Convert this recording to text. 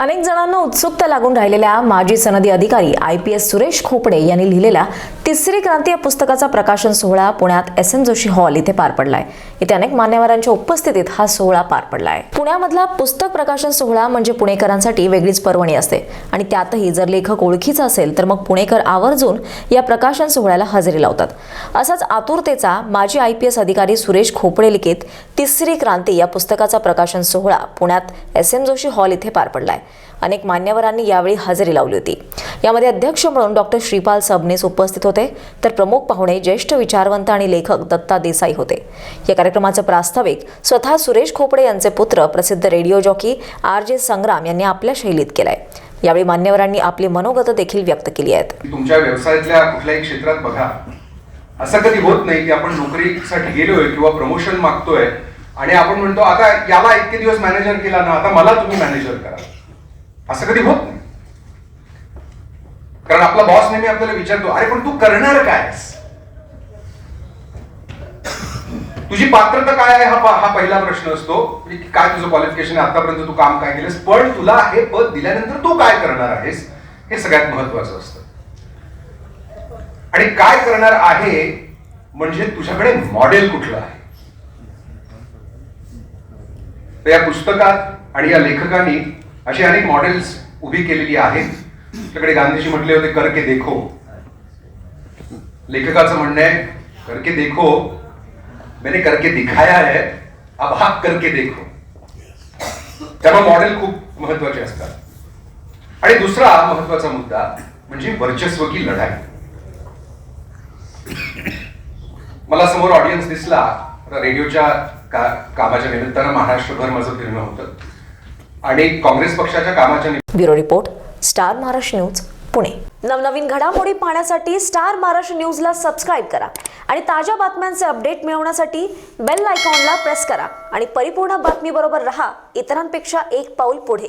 अनेक जणांना उत्सुकता लागून राहिलेल्या माजी सनदी अधिकारी I P S Suresh Khopde यांनी लिहिलेल्या तिसरी क्रांती या पुस्तकाचा प्रकाशन सोहळा पुण्यात एस एन जोशी हॉल इथे पार पडलाय. इथे अनेक मान्यवरांच्या उपस्थितीत हा सोहळा पार पडलाय. पुण्यामधला पुस्तक प्रकाशन सोहळा म्हणजे पुणेकरांसाठी वेगळीच पर्वणी असते. आणि त्यातही जर लेखक ओळखीचा असेल तर मग पुणेकर आवर्जून या प्रकाशन सोहळ्याला हजेरी लावतात. असाच आतुरतेचा माजी आय पी एस अधिकारी सुरेश खोपडे लिखित तिसरी क्रांती या पुस्तकाचा प्रकाशन सोहळा पुण्यात एस एम जोशी हॉल इथे पार पडलाय. अनेक मान्यवरांनी यावेळी हजेरी लावली होती. यामध्ये अध्यक्ष म्हणून डॉक्टर श्रीपाल सबनीस उपस्थित होते. तर प्रमुख पाहुणे ज्येष्ठ विचारवंत आणि लेखक दत्ता देसाई होते. या कार्यक्रमाचं प्रास्ताविक स्वतः सुरेश खोपडे यांचे पुत्र प्रसिद्ध रेडिओ जॉकी आर जे संग्राम यांनी आपल्या शैलीत केलाय. यावेळी मान्यवरांनी आपली मनोगत देखील व्यक्त केली आहेत. तुमच्या व्यवसायातल्या कुठल्याही क्षेत्रात बघा. असं कधी होत नाही की आपण नोकरीसाठी गेलोय किंवा प्रमोशन मागतोय आणि आपण म्हणतो आता याला इतके दिवस मॅनेजर केला ना आता मला तुम्ही मॅनेजर करा. असं कधी होत नाही. कारण आपला बॉस नेहमी आपल्याला विचारतो अरे पण तू करणार काय तुझी पात्रता काय आहे? हा हा पहिला प्रश्न असतो की काय तुझं क्वालिफिकेशन आहे? आतापर्यंत तू काम काय केलंस? पण तुला हे पद दिल्यानंतर तू काय करणार आहेस? हे सगळ्यात महत्वाचं असतं. आणि काय करणार आहे म्हणजे तुझ्याकडे मॉडेल कुठलं आहे? तर या पुस्तकात आणि या लेखकांनी अशी अनेक मॉडेल्स उभी केलेली आहेत. आपल्याकडे गांधीजी म्हटले होते करके देखो. लेखकाचं म्हणणं आहे करके देखो. मैंने करके दिखाया है अब हा करके देखो. त्यामुळे मॉडेल खूप महत्त्वाचे असतात. आणि दुसरा महत्त्वाचा मुद्दा म्हणजे वर्चस्व की लढाई. मला समोर ऑडियन्स दिसला रेडिओच्या का, कामाच्या निमित्तानं महाराष्ट्रभर माझं फिरणं होतं. आणि काँग्रेस पक्षाच्या कामाच्या bureau report star Maharashtra news Pune. नवनवीन घडामोडी पाहण्यासाठी स्टार महाराष्ट्र न्यूजला सबस्क्राईब करा आणि ताज्या बातम्यांचे अपडेट मिळवण्यासाठी बेल आयकॉनला प्रेस करा. आणि परिपूर्ण बातमीबरोबर रहा इतरांपेक्षा एक पाऊल पुढे.